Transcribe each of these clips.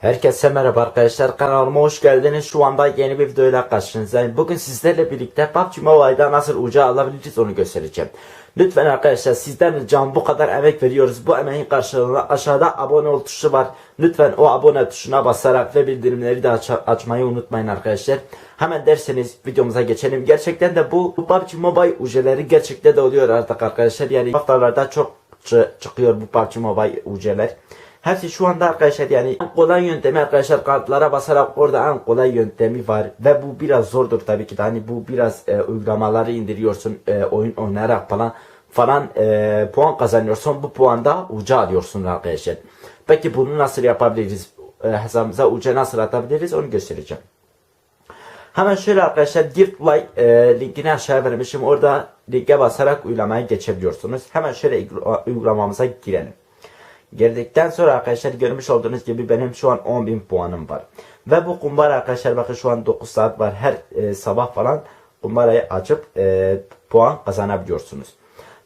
Herkese merhaba arkadaşlar kanalıma hoş geldiniz. Şu anda yeni bir videoyla karşınızdayım. Bugün sizlerle birlikte PUBG Mobile'da nasıl uca alabiliriz onu göstereceğim. Lütfen arkadaşlar sizden ricam bu kadar emek veriyoruz. Bu emeğin karşılığında aşağıda abone ol tuşu var. Lütfen o abone tuşuna basarak ve bildirimleri de aç açmayı unutmayın arkadaşlar. Hemen derseniz videomuza geçelim. Gerçekten de bu, PUBG Mobile uceleri gerçekten de oluyor artık arkadaşlar. Yani haftalarda çok çı- çıkıyor bu PUBG Mobile uceler. Hepsi şu anda arkadaşlar yani en kolay yöntemi arkadaşlar kartlara basarak orada en kolay yöntemi var ve bu biraz zordur tabii ki de hani bu biraz e, uygulamaları indiriyorsun e, oyun oynayarak falan falan e, puan kazanıyorsun bu puanda uca alıyorsun arkadaşlar. Peki bunu nasıl yapabiliriz? E, hesabımıza uca nasıl atabiliriz onu göstereceğim. Hemen şöyle arkadaşlar Giftway e, linkini aşağıya vermişim. Orada linke basarak uygulamaya geçebiliyorsunuz. Hemen şöyle uygula- uygulamamıza girelim. Girdikten sonra arkadaşlar görmüş olduğunuz gibi benim şu an 10.000 puanım var. Ve bu kumbara arkadaşlar bakın şu an 9 saat var. Her e, sabah falan kumbarayı açıp e, puan kazanabiliyorsunuz.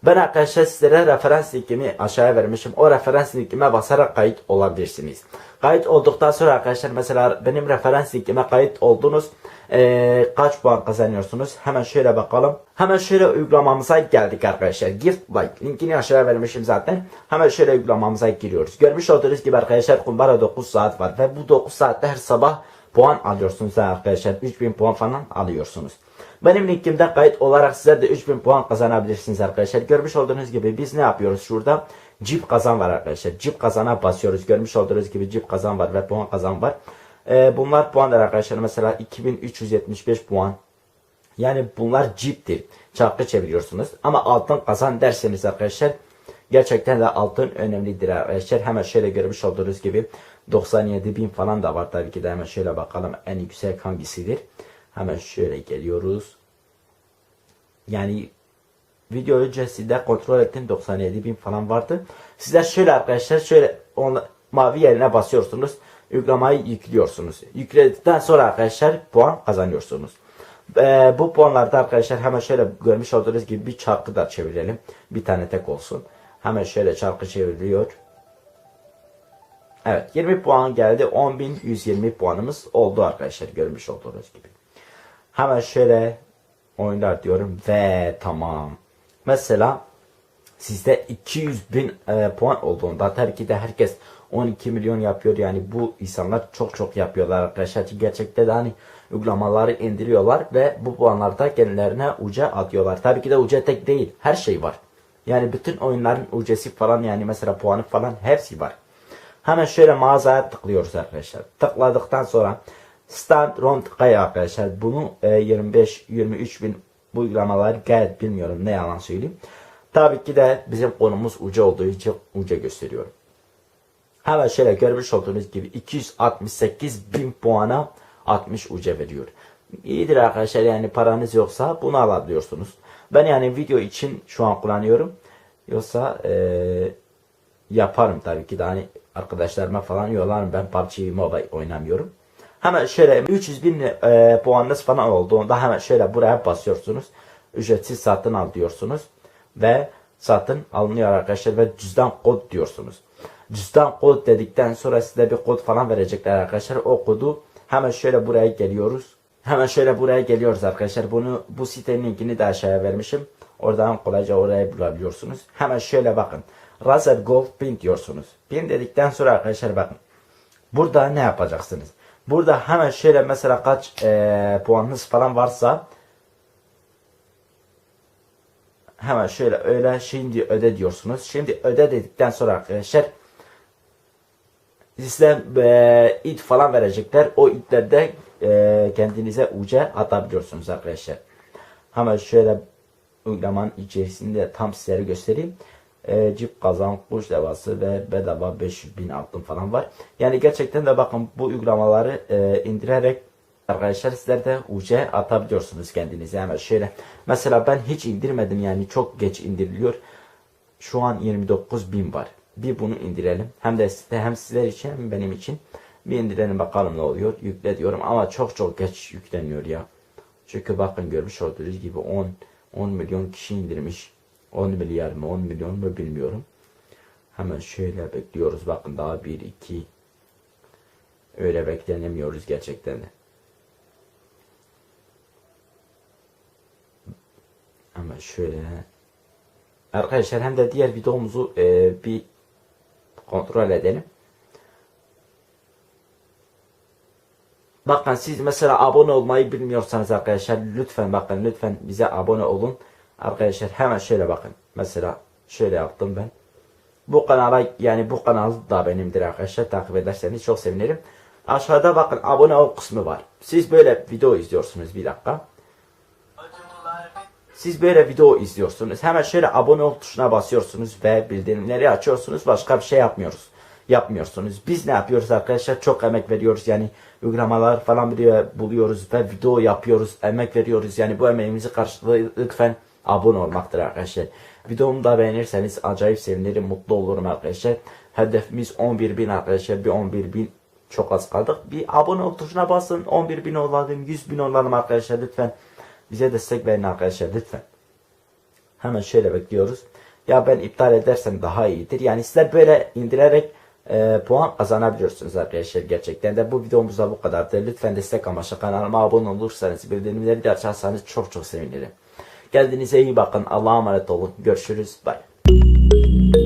Ben arkadaşlar sizlere referans linkimi aşağıya vermişim. O referans linkime basarak kayıt olabilirsiniz. Kayıt olduktan sonra arkadaşlar mesela benim referans linkime kayıt oldunuz. Ee, kaç puan kazanıyorsunuz? Hemen şöyle bakalım. Hemen şöyle uygulamamıza geldik arkadaşlar. Gift like linkini aşağıya vermişim zaten. Hemen şöyle uygulamamıza giriyoruz. Görmüş olduğunuz gibi arkadaşlar kumbara 9 saat var. Ve bu 9 saatte her sabah puan alıyorsunuz arkadaşlar. 3000 puan falan alıyorsunuz. Benim linkimde kayıt olarak sizler de 3000 puan kazanabilirsiniz arkadaşlar. Görmüş olduğunuz gibi biz ne yapıyoruz şurada? Cip kazan var arkadaşlar. Cip kazana basıyoruz. Görmüş olduğunuz gibi cip kazan var ve puan kazan var. Ee, bunlar puanlar arkadaşlar. Mesela 2375 puan. Yani bunlar ciptir. Çarkı çeviriyorsunuz. Ama altın kazan derseniz arkadaşlar gerçekten de altın önemlidir arkadaşlar. Hemen şöyle görmüş olduğunuz gibi 97 bin falan da var tabii ki de hemen şöyle bakalım en yüksek hangisidir. Hemen şöyle geliyoruz. Yani video öncesinde kontrol ettim 97 bin falan vardı. Sizler şöyle arkadaşlar şöyle onu, mavi yerine basıyorsunuz. Uygulamayı yüklüyorsunuz. Yükledikten sonra arkadaşlar puan kazanıyorsunuz. Ee, bu puanlarda arkadaşlar hemen şöyle görmüş olduğunuz gibi bir çarkı da çevirelim. Bir tane tek olsun. Hemen şöyle çarkı çevriliyor. Evet 20 puan geldi. 10.120 puanımız oldu arkadaşlar görmüş olduğunuz gibi. Hemen şöyle oyunlar diyorum ve tamam. Mesela sizde 200 bin e, puan olduğunda tabii ki de herkes 12 milyon yapıyor. Yani bu insanlar çok çok yapıyorlar arkadaşlar. Gerçekten de hani uygulamaları indiriyorlar ve bu puanlarda kendilerine uca atıyorlar. Tabii ki de uca tek değil her şey var. Yani bütün oyunların ucesi falan yani mesela puanı falan hepsi var. Hemen şöyle mağazaya tıklıyoruz arkadaşlar. Tıkladıktan sonra Stand Round Kaya arkadaşlar. Bunu e, 25-23 bin bu uygulamaları gayet bilmiyorum ne yalan söyleyeyim. Tabii ki de bizim konumuz uca olduğu için uca gösteriyorum. Hemen şöyle görmüş olduğunuz gibi 268 bin puana 60 uca veriyor. İyidir arkadaşlar yani paranız yoksa bunu alabiliyorsunuz. Ben yani video için şu an kullanıyorum. Yoksa eee yaparım tabii ki de hani arkadaşlarıma falan yollarım. Ben PUBG Mobile oynamıyorum. Hemen şöyle 300 bin e, puanınız falan olduğunda hemen şöyle buraya basıyorsunuz. Ücretsiz satın al diyorsunuz. Ve satın alınıyor arkadaşlar ve cüzdan kod diyorsunuz. Cüzdan kod dedikten sonra size bir kod falan verecekler arkadaşlar. O kodu hemen şöyle buraya geliyoruz. Hemen şöyle buraya geliyoruz arkadaşlar. Bunu bu sitenin linkini de aşağıya vermişim. Oradan kolayca oraya bulabiliyorsunuz. Hemen şöyle bakın. Razer Gold Pin diyorsunuz. Pin dedikten sonra arkadaşlar bakın. Burada ne yapacaksınız? Burada hemen şöyle mesela kaç eee, puanınız falan varsa hemen şöyle öyle şimdi öde diyorsunuz. Şimdi öde dedikten sonra arkadaşlar size eee, it falan verecekler. O itlerde eee, kendinize uca atabiliyorsunuz arkadaşlar. Hemen şöyle uygulamanın içerisinde tam sizlere göstereyim. E, cip kazan, kuş devası ve bedava 500 bin altın falan var. Yani gerçekten de bakın bu uygulamaları e, indirerek arkadaşlar sizler de UC atabiliyorsunuz kendinize. Hemen şöyle mesela ben hiç indirmedim yani çok geç indiriliyor. Şu an 29 bin var. Bir bunu indirelim. Hem de size hem sizler için hem benim için. Bir indirelim bakalım ne oluyor. Yükle diyorum ama çok çok geç yükleniyor ya. Çünkü bakın görmüş olduğunuz gibi 10 10 milyon kişi indirmiş. 10 milyar mı 10 milyon mu bilmiyorum. Hemen şöyle bekliyoruz. Bakın daha 1 2 Öyle beklenemiyoruz gerçekten de. Ama şöyle Arkadaşlar hem de diğer videomuzu e, bir kontrol edelim. Bakın siz mesela abone olmayı bilmiyorsanız arkadaşlar lütfen bakın lütfen bize abone olun. Arkadaşlar hemen şöyle bakın. Mesela şöyle yaptım ben. Bu kanala yani bu kanal da benimdir arkadaşlar. Takip ederseniz çok sevinirim. Aşağıda bakın abone ol kısmı var. Siz böyle video izliyorsunuz bir dakika. Siz böyle video izliyorsunuz. Hemen şöyle abone ol tuşuna basıyorsunuz ve bildirimleri açıyorsunuz. Başka bir şey yapmıyoruz. Yapmıyorsunuz. Biz ne yapıyoruz arkadaşlar? Çok emek veriyoruz. Yani uygulamalar falan buluyor- buluyoruz ve video yapıyoruz. Emek veriyoruz. Yani bu emeğimizi karşılığı lütfen abone olmaktır arkadaşlar. Videomu da beğenirseniz acayip sevinirim. Mutlu olurum arkadaşlar. Hedefimiz 11.000 arkadaşlar. Bir 11.000 çok az kaldık. Bir abone ol tuşuna basın. 11.000 olalım. 100.000 olalım arkadaşlar lütfen. Bize destek verin arkadaşlar lütfen. Hemen şöyle bekliyoruz. Ya ben iptal edersem daha iyidir. Yani sizler böyle indirerek e, puan kazanabiliyorsunuz arkadaşlar gerçekten de. Bu videomuz da bu kadardı. Lütfen destek amaçlı kanalıma abone olursanız bildirimleri de açarsanız çok çok sevinirim. Kendinize iyi bakın. Allah'a emanet olun. Görüşürüz. Bye.